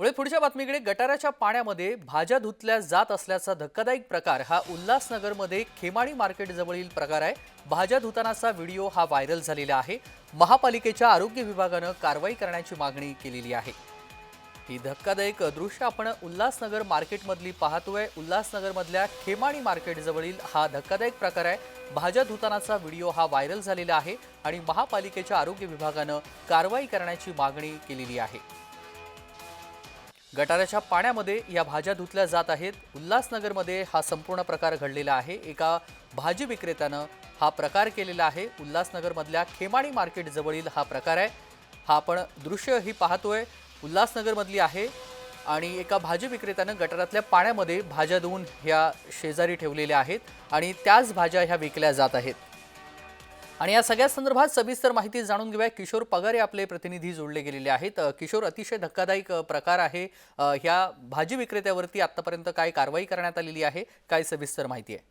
मुळे पुढच्या बातमीकडे. गटाराच्या पाण्यामध्ये भाज्या धुतल्या जात असल्याचा धक्कादायक प्रकार. हा उल्हासनगरमध्ये खेमाणी मार्केट जवळील प्रकार आहे. भाज्या धुतानाचा व्हिडिओ हा व्हायरल झालेला आहे. महापालिकेच्या आरोग्य विभागानं कारवाई करण्याची मागणी केलेली आहे. ही धक्कादायक दृश्य आपण उल्हासनगर मार्केटमधली पाहतोय. उल्हासनगरमधल्या खेमाणी मार्केट जवळील हा धक्कादायक प्रकार आहे. भाज्या धुतानाचा व्हिडिओ हा व्हायरल झालेला आहे आणि महापालिकेच्या आरोग्य विभागानं कारवाई करण्याची मागणी केलेली आहे. गटाराच्या पाण्यामध्ये या भाज्या धुतल्या जात आहेत. उल्हासनगरमध्ये हा संपूर्ण प्रकार घडलेला आहे. एका भाजी विक्रेत्यानं हा प्रकार केलेला आहे. उल्हासनगरमधल्या खेमाणी मार्केटजवळील हा प्रकार आहे. हा आपण दृश्य ही पाहतोय. उल्हासनगरमधली आहे आणि एका भाजी विक्रेत्यानं गटारातल्या पाण्यामध्ये भाज्या धुवून ह्या शेजारी ठेवलेल्या आहेत आणि त्याच भाज्या ह्या विकल्या जात आहेत. आणि या सगळ्या संदर्भात सविस्तर माहिती जाणून घेऊया. किशोर पगारे आपले प्रतिनिधी जोडले गेलेले आहेत. किशोर अतिशय धक्कादायक प्रकार आहे. ह्या भाजी विक्रेत्यावरती आतापर्यंत काय कारवाई करण्यात आलेली आहे? काय सविस्तर माहिती आहे?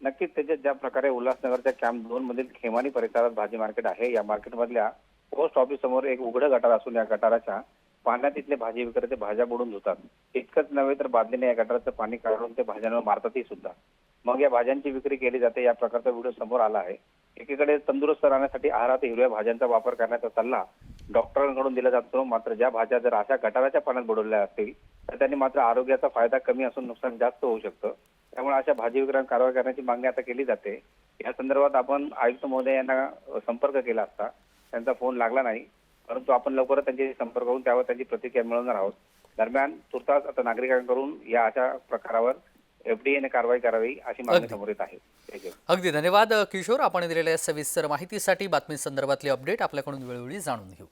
नक्कीच त्याच्यात ज्या प्रकारे उल्हासनगरच्या कॅम्प दोन मधील खेमानी परिसरात भाजी मार्केट आहे या मार्केटमधल्या पोस्ट ऑफिस समोर एक उघड गटार असून या गटाराच्या पाण्यात इथले भाजी विक्रेते भाज्या बुडून धुतात. इतकंच नव्हे तर बादलीने या गटाराचं पाणी काढून ते भाज्यांवर मारतातही सुद्धा. मग या भाज्यांची विक्री केली जाते. या प्रकारचा व्हिडिओ समोर आला आहे. एकीकडे तंदुरुस्त राहण्यासाठी आहारात हिरव्या भाज्यांचा वापर करण्याचा सल्ला डॉक्टरांकडून दिला जातो. मात्र ज्या भाज्या जर अशा गटाराच्या पाण्यात बुडवल्या असतील तर त्यांनी मात्र आरोग्याचा फायदा कमी असून नुकसान जास्त होऊ शकतं. त्यामुळे अशा भाजी विक्रांत कारवाई करण्याची मागणी आता केली जाते. या संदर्भात आपण आयुक्त महोदय यांना संपर्क केला असता त्यांचा फोन लागला नाही. परंतु आपण लवकरच त्यांच्याशी संपर्क करून त्यावर त्यांची प्रतिक्रिया मिळवणार आहोत. दरम्यान तुर्तास आता नागरिकांकडून या अशा प्रकारावर एफडीएने कारवाई करावी अशी मागणी अगदी. समोर येत आहे. अगदी धन्यवाद किशोर आपण दिलेल्या सविस्तर माहितीसाठी बातमी संदर्भातली अपडेट आपल्याकडून वेळोवेळी जाणून घेऊ